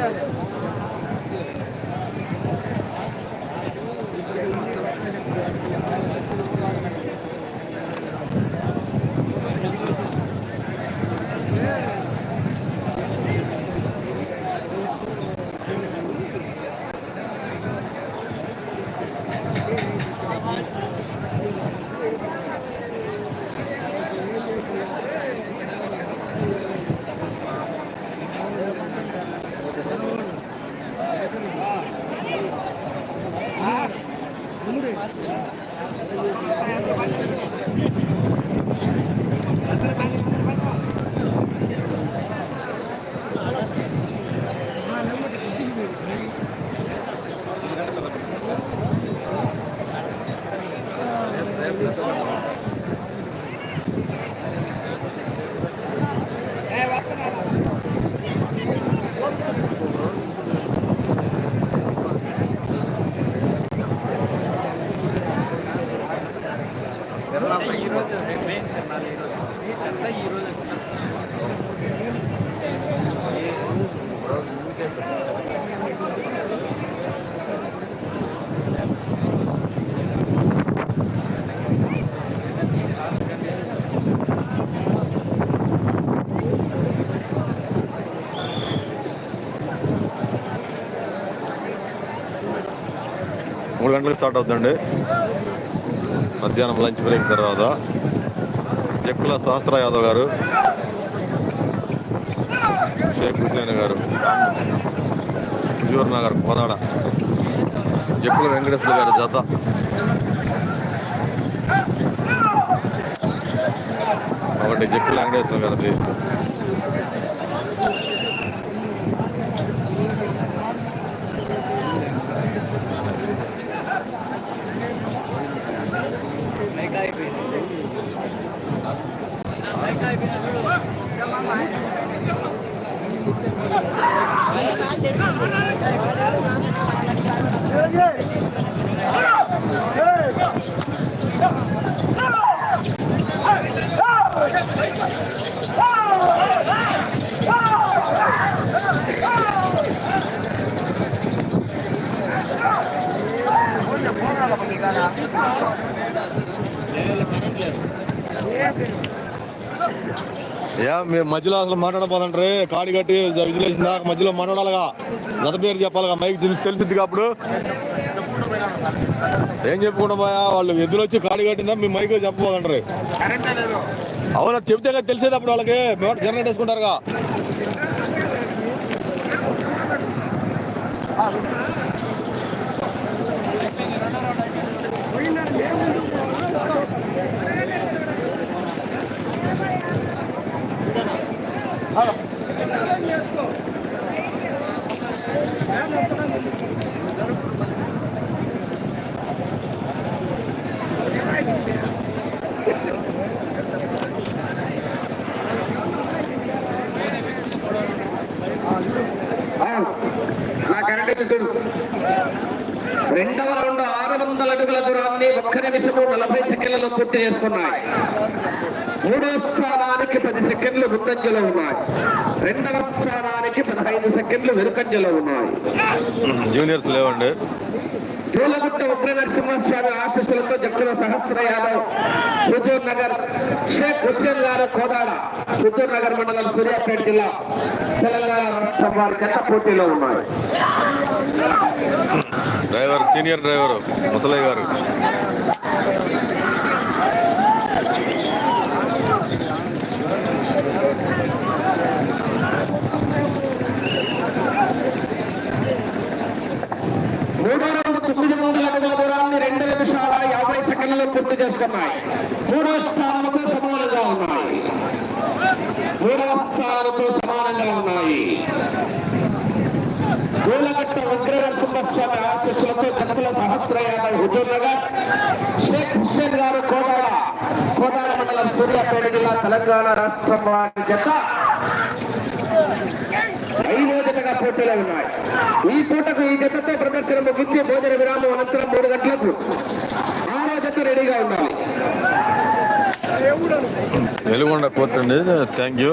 Yeah. మూడు గంటలకు start అవుతుందండి. మధ్యాహ్నం లంచ్ బ్రేక్ తర్వాత. ఎక్కుల సహస్ర యాదవ్ గారు. షేక్ హుసేన్ గారు. హుజూర్ నగర్ కోదాడ. ఎక్కుల వెంకటేశ్వర గారి జత. ఒకటి జక్కుల వెంకటేశ్వర గారిది. మీరు మధ్యలో అసలు మాట్లాడబోదంటారు కాడి కట్టి విజిలేసిన దాకా మధ్యలో మాట్లాడాలిగా. గత పేరు చెప్పాలిగా మైక్ తెలిసి తెలిసిద్ది అప్పుడు. ఏం చెప్పుకుంటా పోయా వాళ్ళు ఎదురు వచ్చి కాడి కట్టిందా మీ మైక్ చెప్పబోదంటారు అవునా చెప్తే కదా తెలిసేది అప్పుడు వాళ్ళకి. మేము జనరేట్ వేసుకుంటారుగా కరెంట్ చూడు రెండవ రౌండ్ ఆరు వందల అడుగుల దూరాన్ని ఒక్క నిమిషము నలభై సెకండ్లలో పూర్తి చేసుకున్నాయి. మూడో స్థానానికి పది సెకండ్లు ముందంజలో ఉన్నాయి. రెండవ స్థానానికి పదహైదు సెకండ్లు వెనుకంజలో ఉన్నాయి. జూనియర్స్ లేవండి. పూలగుట్ట ఉగ్ర నరసింహస్వామి ఆశీస్సులతో జక్కుల సహస్ర యాదవ్ హుజూర్ నగర్ షేక్ హుస్సేన్ గారు కోదాడ హుజూర్ నగర్ మండలం సూర్యాపేట జిల్లా తెలంగాణ రాష్ట్రం వారి జత పోటీలో ఉన్నాయి. డ్రైవర్ సీనియర్ డ్రైవరు ముసలయ్య గారు. మూడో తొమ్మిది వందల దూరాన్ని రెండు నిమిషాల యాభై సెకండ్లలో పూర్తి చేసుకున్నాయి. మూడో స్థానం సమానంగా ఉన్నాయి మూడవ స్థానంతో సమానంగా ఉన్నాయి గోలగట్ట ఉగ్ర నరసింహస్వామి ఆశీస్సులతో జక్కుల సహస్ర హుజూర్ నగర్ షేక్ హుస్సేన్ గారు కోదాడ కోదాడ మండలం సూర్యాపేట జిల్లా తెలంగాణ రాష్ట్రం వారి జత ఐదో జతగా పోటీలో ఉన్నాయి. ఈ పూటకు ఈ జతతో ప్రదర్శన ముగించి భోజన విరామం అనంతరం మూడు గంటలకు ఆరో జత రెడీగా ఉండాలి. వెలుగొండ కోర్టు అండి. Thank you.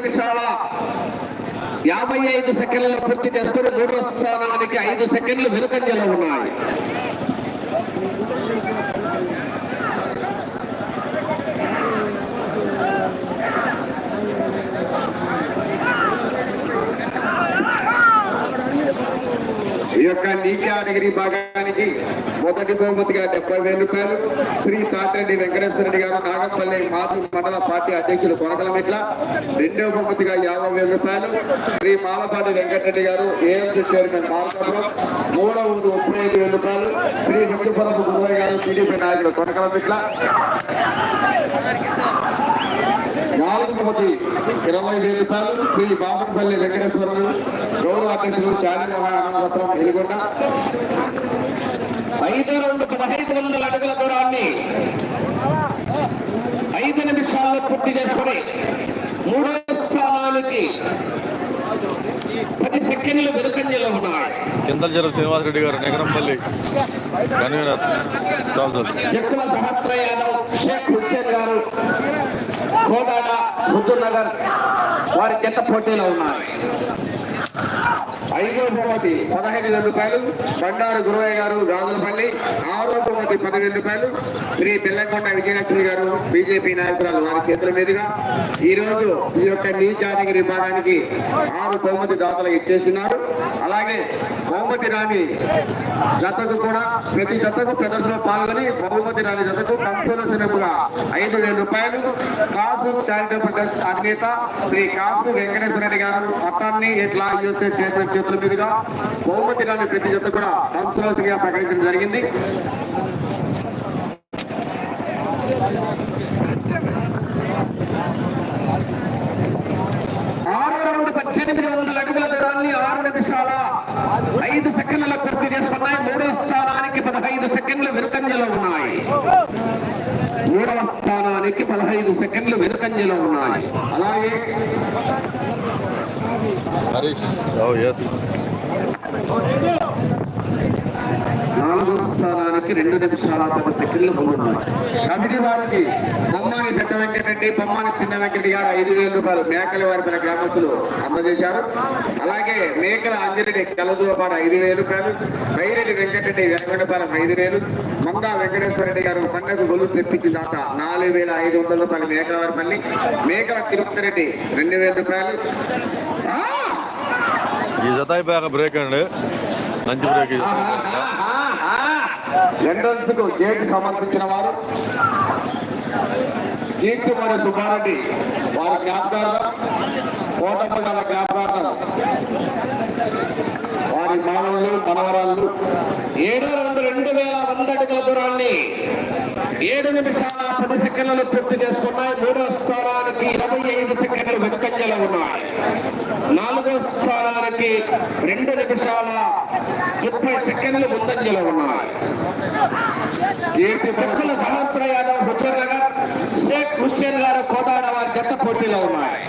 నిమిషాల యాభై ఐదు సెకండ్ల పూర్తి చేస్తున్న మూడో స్థానానికి ఐదు సెకండ్లు వెనుకంజలో ఉన్నాయి. యొక్క నీ కేటగిరీ భాగానికి మొదటి బహుమతిగా డెబ్బై వేల రూపాయలు. శ్రీ సాతిరెడ్డి వెంకటేశ్వర రెడ్డి గారు నాగంపల్లి మాజీ మండల పార్టీ అధ్యక్షులు కొనకలమిట్ల రెండవ బహుమతిగా యాభై వేల రూపాయలు. శ్రీ మాలపాటి వెంకటరెడ్డి గారు ఏఎంసీ చైర్మన్ మార్కాపురం మూడవ వంతు ముప్పై ఐదు వేల రూపాయలు. శ్రీ ముత్తుపురపు గురువయ్య గారు టీడీపీ నాయకులు కొనకలమిట్ల బహుమతి ఇరవై వేల రూపాయలు. శ్రీ బాబుపల్లి వెంకటేశ్వరరావు గౌరవ అధ్యక్షులు శాలిమోహన్ అనంతపురం వెలుగొండ. ఐదు రెండు పదహైదు వందల అడుగుల దూరాన్ని ఐదు నిమిషాల్లో పూర్తి చేసుకుని మూడో స్థానానికి పది సెకండ్లు వెనుకంజలో ఉన్నాయి చింతల చెరువు శ్రీనివాసరెడ్డి గారు నగరంపల్లి కన్వీనర్. జక్కుల సహస్ర యాదవ్ షేక్ హుస్సేన్ గారు కోదాడ ముద్దునగర్ వారి జత పోటీలో ఉన్నారు ఐదో బహుమతి పదహైదు వేల రూపాయలు బండారు గురువయ్య గారు గాజులపల్లి ఆరో బహుమతి పదివేల రూపాయలు శ్రీ బెల్లంకొండ విజయలక్ష్మి గారు బీజేపీ నాయకురాలు వారి చేతుల మీదుగా ఈ రోజు ఈ యొక్క నీ కేటగిరీ విభాగానికి ఆరు బహుమతి దాతలు ఇచ్చేసినారు. అలాగే బహుమతి రాణి జతకు కూడా ప్రతి జతకు ప్రదర్శనలో పాల్గొని బహుమతి రాణి జతకు కంసోలసినపుగా ఐదు వేల రూపాయలు. కాసు చారిటబుల్ ట్రస్ట్ అధినేత శ్రీ కాసు వెంకటేశ్వర రెడ్డి గారు మొత్తాన్ని ఎట్లా యూసే చేతుల చేతుల మీదుగా బహుమతి రాణి ప్రతి జత కూడా కంసోలసిగా ప్రకటించడం జరిగింది ఆరు రౌండ్ పద్దెనిమిది వందల అడుగుల దూరాన్ని ఆరు నిమిషాల ఐదు సెకండ్ల పూర్తి చేసుకున్నాయి మూడో పదహైదు సెకండ్లు వెనుకంజలో ఉన్నాయి. మూడవ స్థానానికి పదహైదు సెకండ్లు వెనుకంజలో ఉన్నాయి. అలాగే హరీష్ ఓ ఎస్ నాలుగో స్థానానికి రెండు నిమిషాల పది సెకండ్లు ముందున్నారు కమిటీ వారికి బొమ్మాని పెద్ద వెంకటరెడ్డి బొమ్మాని చిన్న వెంకటరెడ్డి గారు ఐదు వేల రూపాయలు మేకల వారిపల్లి గ్రామస్తులు అందజేశారు అలాగే మేకల అంజిరెడ్డి కలదూరపాడు ఐదు వేల రూపాయలు బైరెడ్డి వెంకటరెడ్డి వెంకటపాలెం ఐదు వేలు మందా వెంకటేశ్వర రెడ్డి గారు పండగ గొలు తెప్పించిన దాత నాలుగు వేల ఐదు వందల రూపాయలు మేకల వారిపల్లి మేకల తిరుపతి రెడ్డి రెండు వేల రూపాయలు! ఈ జత అయిపోయాక బ్రేక్ అండి మంచి బ్రేక్. ఎంట్రన్స్కు గేట్ సమర్పించిన వారు కీర్తి మరియు సుబ్బారెడ్డి వారి జ్ఞాపకాలు కోటప్ప గల జ్ఞాపకార్థం వారి మానవులు మనవరాళ్ళు. ఏడు రెండు రెండు వేల వంద అడుగుల దూరాన్ని ఏడు నిమిషాల పది సెకండ్లు పూర్తి చేసుకున్నాయి. మూడవ స్థానానికి ఇరవై ఐదు సెకండ్లు వెనుకంజలో ఉన్నాయి. నాలుగో స్థానానికి రెండు నిమిషాల ముప్పై సెకండ్లు ముందంజలో ఉన్నాయి. కీర్తి పక్షుల సహస్ర యాదవ్ నగర్ షేక్ హుస్సేన్ గారు కోదాడ వారి జత పోటీలో ఉన్నాయి.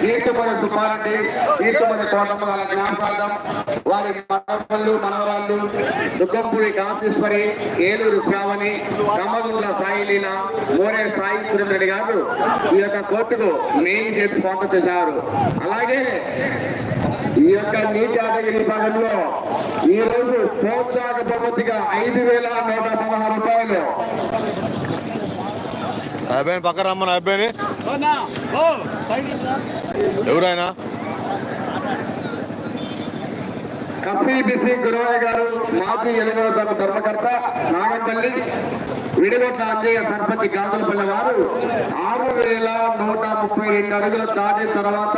కీర్తిమణి సుబ్బారెడ్డి కీర్తిమణి కోటమ్మ గారి జ్ఞాపకార్థం వారి మనవళ్ళు మనవరాళ్ళు దుగ్గంపూడి కాంతీశ్వరి ఏలూరు శ్రావణి కమ్మగుండ్ల సాయిలీల మోరే సాయి రెడ్డి గారు ఈ యొక్క కోర్టుకు మెయిన్ గేట్ స్పాన్సర్ చేశారు. అలాగే ఈ యొక్క నీటి కేటగిరీ భాగంలో ఈ రోజు ప్రోత్సాహక బహుమతిగా ఐదు వేల నూట పదహారు రూపాయలు అబ్బాయిని పక్క రమ్మని అబ్బాయిని ఎవరైనా? కఫీ గురవయ్య గారు మాజీ ఎలుగుల ధర్మకర్త నాగంపల్లి విడిగొట్ల అంజయ్య సర్పంచ్ గాజులపల్లి వారు ఆరు వేల నూట ముప్పై రెండు అడుగులు దాటిన తర్వాత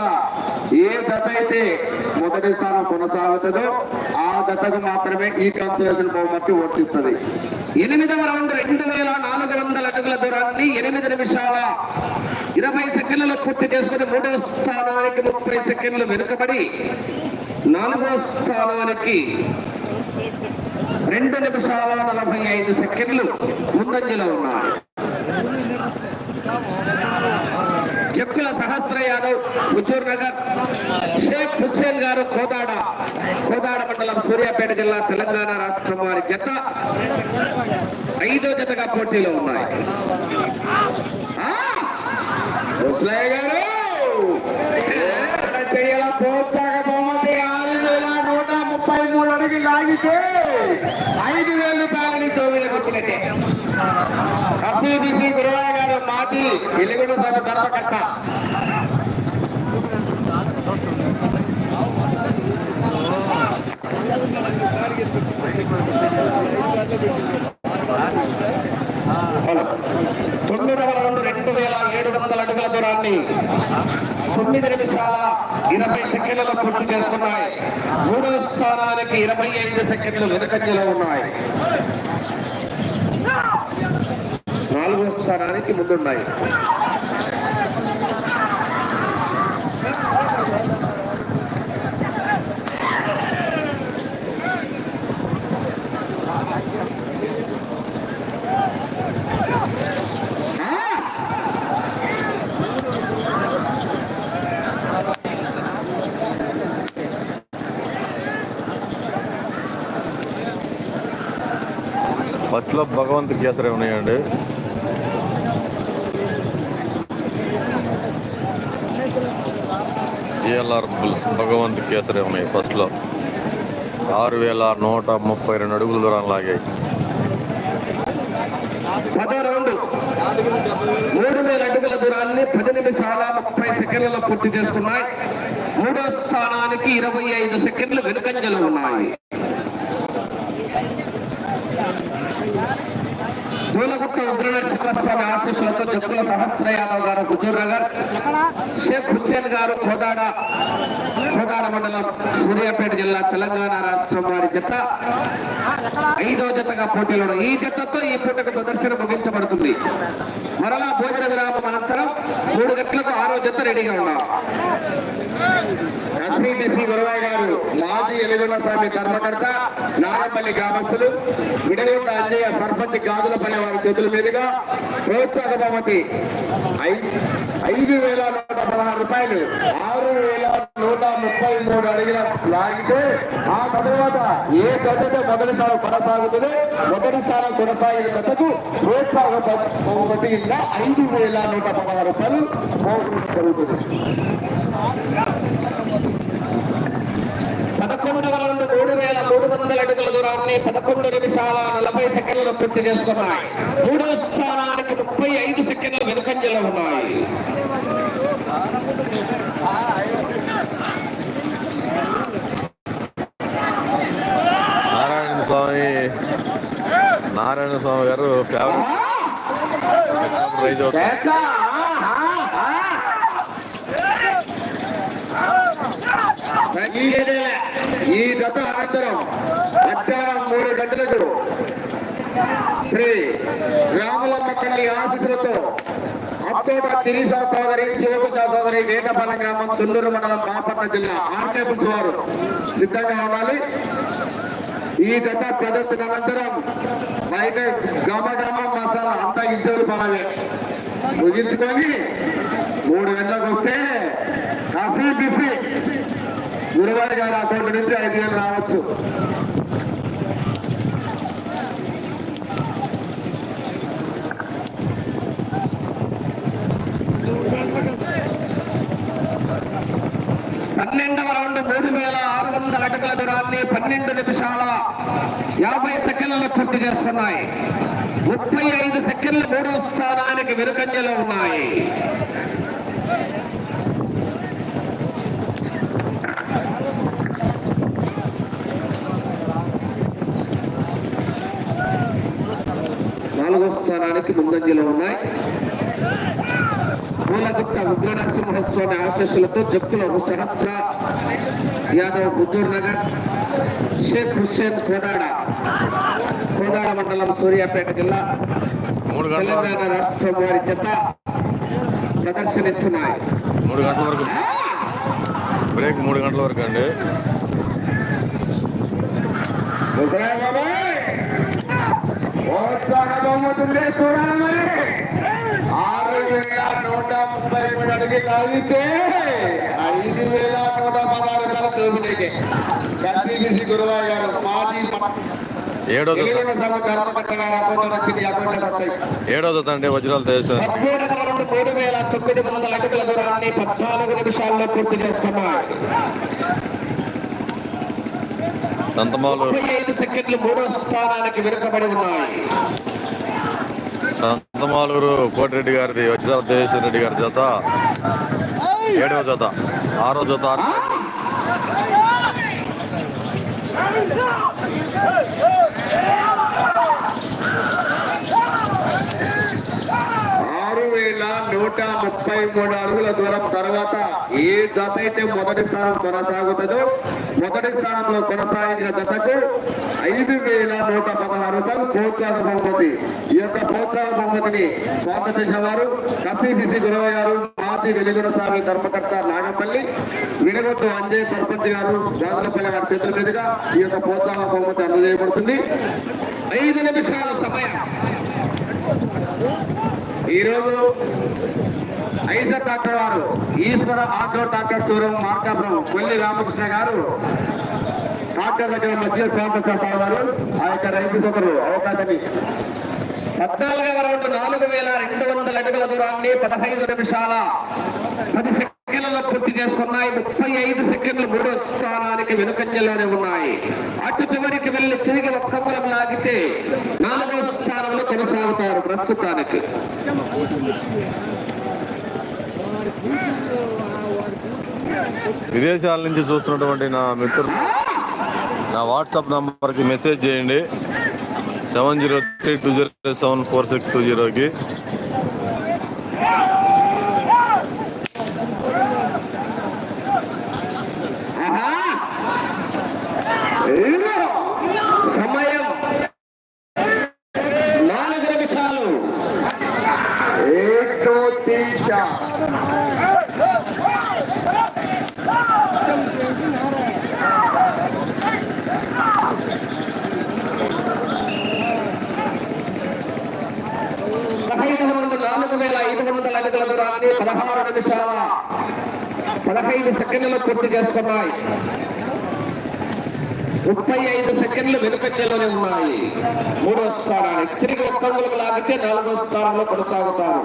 ఏ దత అయితే మొదటి స్థానం కొనసాగుతుందో ఆ దతకు మాత్రమే ఈ కాన్సలేషన్ బహుమతి వర్తిస్తుంది. ఎనిమిదవ రౌండ్ రెండు వేల నాలుగు వందల అడుగుల దూరాన్ని ఎనిమిది నిమిషాల ఇరవై సెకండ్లలో పూర్తి చేసుకుని మూడవ స్థానానికి ముప్పై సెకండ్లు వెనుకబడి నాలుగో స్థానానికి రెండు నిమిషాల నలభై ఐదు సెకండ్లు ముందంజలో ఉన్నారు. చెక్కుల సహా గారు హుజూర్ నగర్. షేక్ హుస్సేన్ గారు కోదాడ కోదాడ మండలం సూర్యాపేట జిల్లా తెలంగాణ రాష్ట్రం వారి జత ఐదో జతగా పోటీలో ఉన్నాయి. ముసలయ్య గారు! ఏడ చెయ్యాల? ఆరు వేల నూట ముప్పై మూడు అడుగులు లాగితే ఐదు వేల రూపాయలని తొమ్మిదికి వచ్చినట్టే కసీబిసి గురువాయ గారు మాది వెలుగుడు సభ ధర్మకర్త. తొమ్మిదవ రౌండ్ రెండు వేల ఏడు వందల అడుగుల దూరాన్ని తొమ్మిది నిమిషాల ఇరవై సెకండ్లలో పూర్తి చేస్తున్నాయి. మూడవ స్థానానికి ఇరవై ఐదు సెకండ్లు వెనుకంజలో ఉన్నాయి. నాలుగో స్థానానికి ముందున్నాయి. ఫస్ట్లో భగవంత్ కేసరి ఉన్నాయండి. ఏఎల్ఆర్ బుల్స్ భగవంత్ కేసరి ఉన్నాయి ఫస్ట్లో. ఆరు వేల నూట ముప్పై రెండు అడుగుల దూరం లాగాయి. మూడు వేల అడుగుల దూరాన్ని పది నిమిషాల ముప్పై సెకండ్లలో పూర్తి చేసుకున్నాయి. మూడో స్థానానికి ఇరవై ఐదు సెకండ్లు వెనుకంజలు ఉన్నాయి. దూలగుట్ట ఉగ్రనరసింహస్వామి ఆశీస్సులతో జక్కుల సహస్ర యాదవ్ గారు హుజూర్ నగర్ షేక్ హుస్సేన్ గారు కోదాడ కోదాడ మండలం సూర్యాపేట జిల్లా తెలంగాణ రాష్ట్రం వారి జత ఐదో జతగా పోటీలో ఈ జతతో ఈ పూటకు ప్రదర్శన ముగించబడుతుంది. మరలా భోజన విరామం అనంతరం మూడు గంటలకు ఆరో జత రెడీగా ఉన్నాం. ఎస్సీ గురవయ్య గారు మాజీ ఎలుగుల స్వామి ధర్మకర్త నాగపల్లి గ్రామస్తులు విడగొండ అంజయ్య సర్పంచ్ గాజులపల్లి వారి చేతుల మీదుగా ప్రోత్సాహ బహుమతి ఐదు వేల నూట పదహారు రూపాయలు ఆరు వేల నూట ముప్పై మూడు అడిగిన లాగితే ఆ తర్వాత ఏ గతతో మొదటి స్థానం కొనసాగుతుంది మొదటి స్థానం కొనసాగిన గతకు ప్రోత్సాహ బహుమతి ఇంకా ఐదు వేల నూట పదహారు రూపాయలు జరుగుతుంది పదకొండవ రౌండ్ మూడు వేల మూడు వందల అడుగుల దూరాన్ని పదకొండు నిమిషాల నలభై సెకండ్లు పూర్తి చేసుకున్నాయి. మూడో స్థానానికి ముప్పై ఐదు సెకండ్లు వెనుకంజలో ఉన్నాయి. నారాయణ స్వామి నారాయణ స్వామి గారు ఫేవరెట్ ఈ గత అనంతరం మధ్యాహ్నం మూడు గంటలకు శ్రీ రాములమ్మ తల్లి ఆశీస్సులతో అత్తోట చిరిసా సోదరి శివకుశా సోదరి వేటపాలెం గ్రామం చుందూరు మండలం బాపట్ల జిల్లా ఆర్టేబుల్స్ వారు సిద్ధంగా ఉండాలి. ఈ జత ప్రదర్శన అనంతరం బయట గమ గమ మసాలా అంతా ఇద్దరు బాగా ముగించుకొని మూడు గంటలకు వస్తే కాఫీ బిఫీ ఇరవై గారి అకౌంట్ నుంచి ఐదు వేలు రావచ్చు. పన్నెండవ రౌండ్ మూడు వేల ఆరు వందల అడుగుల దూరాన్ని పన్నెండు నిమిషాల యాభై సెకండ్లు పూర్తి చేస్తున్నాయి. ముప్పై ఐదు సెకండ్లు మూడో స్థానానికి వెనుకంజలో ఉన్నాయి నాలుగో స్థానానికి ముందంజలో ఉన్నాయి. పూలగుట్ట ఉగ్ర నరసింహస్వామి ఆశీస్సులతో జక్కుల సహస్ర యాదవ్ హుజూర్ నగర్ షేక్ హుస్సేన్ కోదాడ కోదాడ మండలం సూర్యాపేట జిల్లా మూడు గంటల వరకు. తెలంగాణ రాష్ట్రం వారి జత ప్రదర్శనిస్తున్నాయి. మూడు గంటల వరకు. బ్రేక్ మూడు గంటల వరకు అండి. ముసలాయ బాబాయ్ ప్రోత్సాహ బహుమతుండే చూడాలి మరి? ఆరు వేల నూట ముప్పై మూడు అడిగి లాగితే ఐదు వేల నూట పదహారు రూపాయలు దోపిడీకి గురువాయ గారు మాజీ ఏడో అండి వజ్రాలు మూడు వేల తొమ్మిది వందల అడుగుల దూరాన్ని పద్నాలుగు నిమిషాల్లో పూర్తి చేసుకున్నాయి సంతమాలు సెకండ్లు మూడో స్థానానికి వెనుకబడి ఉన్నాయి. సంతమాలూరు కోటిరెడ్డి గారిది వజ్రాల దేవేశ్వర రెడ్డి గారి జత. ఏడవ జత ఆరో జత ఆరు వేల నూట ముప్పై మూడు అడుగుల దూరం తర్వాత ఏ జత అయితే మొదటి స్థానం కొనసాగుతుందో మొదటి స్థానంలో కొనసాగించిన జతకు ఐదు వేల నూట పదహారు రూపాయలు ప్రోత్సాహ బహుమతి. ఈ యొక్క ప్రోత్సాహ బహుమతిని స్వాగత చేసిన వారు కసిబిసి గురవ గారు మాతి వెలుగుల స్వామి ధర్మకర్త నాగపల్లి వినగొట్టు అంజయ్ సర్పంచ్ గారు గాజులపల్లి వారి చేతుల మీదుగా ఈ యొక్క ప్రోత్సాహ బహుమతి అందజేయబడుతుంది. ఐదు నిమిషాల సమయం. ఈరోజు ఐసర్ డాక్టర్ వారు ఈశ్వర ఆటో డాక్టర్ సూరం మార్కాపురం కొల్లి రామకృష్ణ గారు డాక్టర్ దగ్గర మధ్య స్వాగతం చేస్తారు వారు. ఆ యొక్క రైతు సోదరు అవకాశం పద్నాలుగవ రౌండ్ నాలుగు వేల రెండు వందల అడుగుల దూరాన్ని పదహైదు నిమిషాల పది సెకండ్లలో పూర్తి చేసుకున్నాయి ముప్పై ఐదు సెకండ్లు మూడో స్థానానికి వెనుకంజలోనే ఉన్నాయి. అటు చివరికి వెళ్ళి తిరిగి ఒక్క పొలం లాగితే నాలుగో స్థానంలో కొనసాగుతారు ప్రస్తుతానికి. విదేశాల నుంచి చూస్తున్నటువంటి నా మిత్రులు నా వాట్సాప్ నంబర్కి మెసేజ్ చేయండి. Seven zero three two zero seven four six two జీరోకి ఆహా! ఇదిగో! సమయం నాలుగు నిమిషాలు ఏకో తీస పదహైదు పదహారు నిమిషాల పదహైదు సెకండ్లు పూర్తి చేసుకున్నాయి ముప్పై ఐదు సెకండ్లు వెనుకంజలోనే ఉన్నాయి మూడో స్థానానికి తిరిగి ఒక్కంగులకు లాగితే నాలుగో స్థానంలో కొనసాగుతారు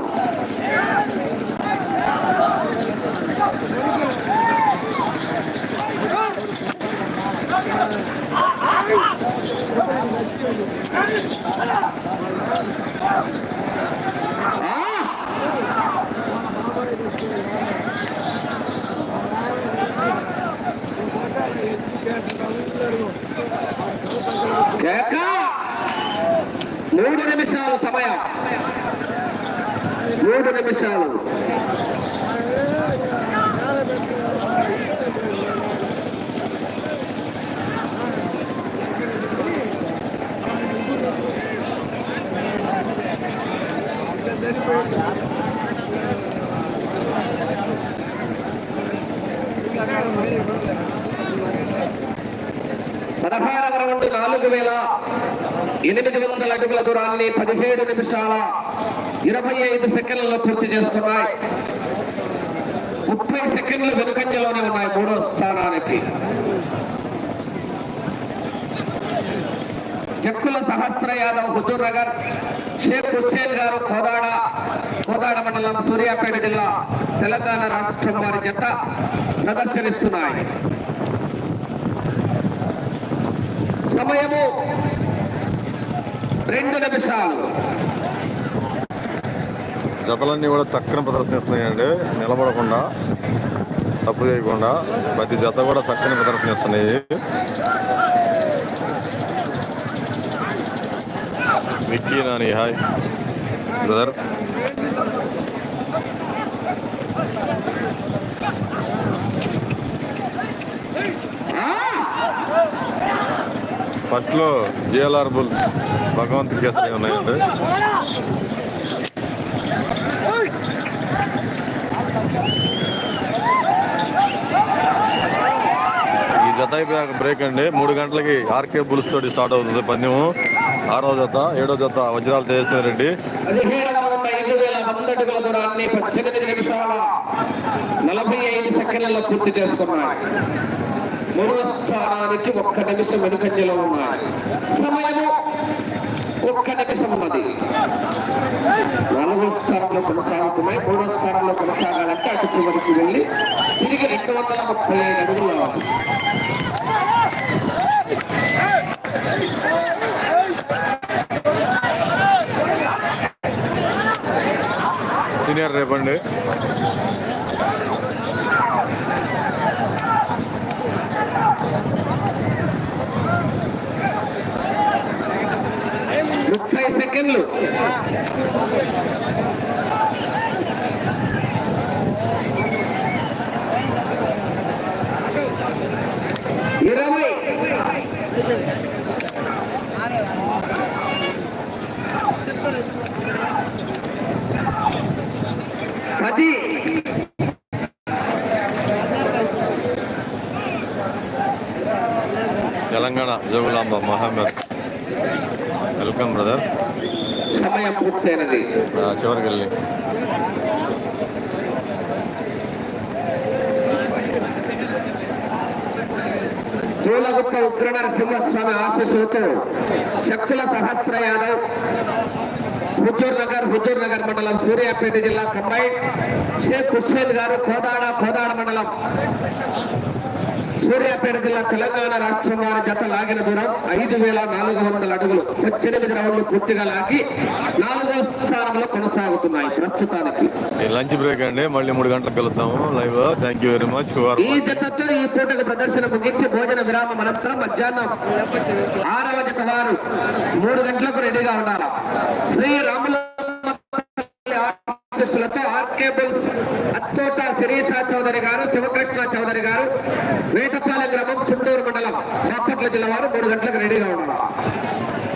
ఆ! కేక మూడు నిమిషాల సమయం. మూడు నిమిషాలు. పదహారవ రౌండ్ నాలుగు వేల ఎనిమిది వందల అడుగుల దూరాన్ని పదిహేడు నిమిషాల ఇరవై ఐదు సెకండ్లలో పూర్తి చేసుకున్నాయి ముప్పై సెకండ్లు వెనుకంజలోనే ఉన్నాయి మూడో స్థానానికి. చెక్కుల సహస్ర యాదవ్ హుజూర్ నగర్ షేక్ హుస్సేన్ గారు కోదాడ కోదాడ మండలం సూర్యాపేట జిల్లా తెలంగాణ రాష్ట్రం వారి జత ప్రదర్శనిస్తున్నాయి. సమయము రెండు నిమిషాలు. జతలన్నీ కూడా చక్కని ప్రదర్శనిస్తున్నాయండి. నిలబడకుండా తప్పు చేయకుండా ప్రతి జత కూడా చక్కని ప్రదర్శనిస్తున్నాయి. విక్కీ నాని హాయ్. బ్రదర్. ఫస్ట్లో జిఎల్ఆర్ బుల్స్ భగవంత్ కేసరి ఉన్నాయండి. ఈ జత బ్రేక్ అండి. మూడు గంటలకి ఆర్కే బుల్స్ తోటి స్టార్ట్ అవుతుంది పందెము. ఆరో జత ఏడో జత వజ్రాలు తేజస్వి రెడ్డి నలభై ఐదు సెకండ్లలో పూర్తి చేసుకున్నాడు. మూడో స్థానానికి ఒక్క నిమిషం వెనుకంజలో ఉన్నాయి. సమయము ఒక్క నిమిషం ఉన్నది. నాలుగో స్థానంలో కొనసాగుతున్నాయి. మూడో స్థానంలో కొనసాగాలంటే అటు చివరికి వెళ్ళి తిరిగి రెండు వందల ముప్పై ఐదు అడుగులు రావాలి. సీనియర్ రేపండి. ముప్పై సెకండ్లు ఇరవై పది తెలంగాణ జోగులాంబ మహమ్మద్ వెల్కమ్ బ్రదర్ సమయం పూర్తయినది చివరికి వెళ్ళి తూలగుట్ట ఉగ్ర నరసింహస్వామి ఆశీస్సులతో చక్కుల సహస్ర యాదవ్ హుజూర్ నగర్ హుజూర్ నగర్ మండలం సూర్యాపేట జిల్లా కంబైన్ షేక్ హుస్సేన్ గారు కోదాడ కోదాడ మండలం. సూర్యాపేట జిల్లా తెలంగాణ రాష్ట్రం వారి జత లాగిన దూరం ఐదు వేల నాలుగు వందల అడుగులు. పద్దెనిమిది రౌండ్లు పూర్తిగా లాగి నాలుగో స్థానంలో కొనసాగుతున్నాయి ప్రస్తుతానికి. లంచ్ బ్రేక్ అండి? మళ్ళీ మూడు గంటలకు వెళ్తాము live thank you very much. ఈ జతతో ఈ పూటకు ప్రదర్శన ముగించి భోజన విరామం అనంతరం మధ్యాహ్నం ఆరవ జత వారు మూడు గంటలకు రెడీగా ఉండాలి శ్రీ రాముల ఆర్కేబుల్స్ అత్తోట శిరీష చౌదరి గారు శివకృష్ణ చౌదరి గారు వేటపాలెం గ్రామం చుండూరు మండలం బాపట్ల జిల్లా వారు మూడు గంటలకు రెడీగా ఉండాలి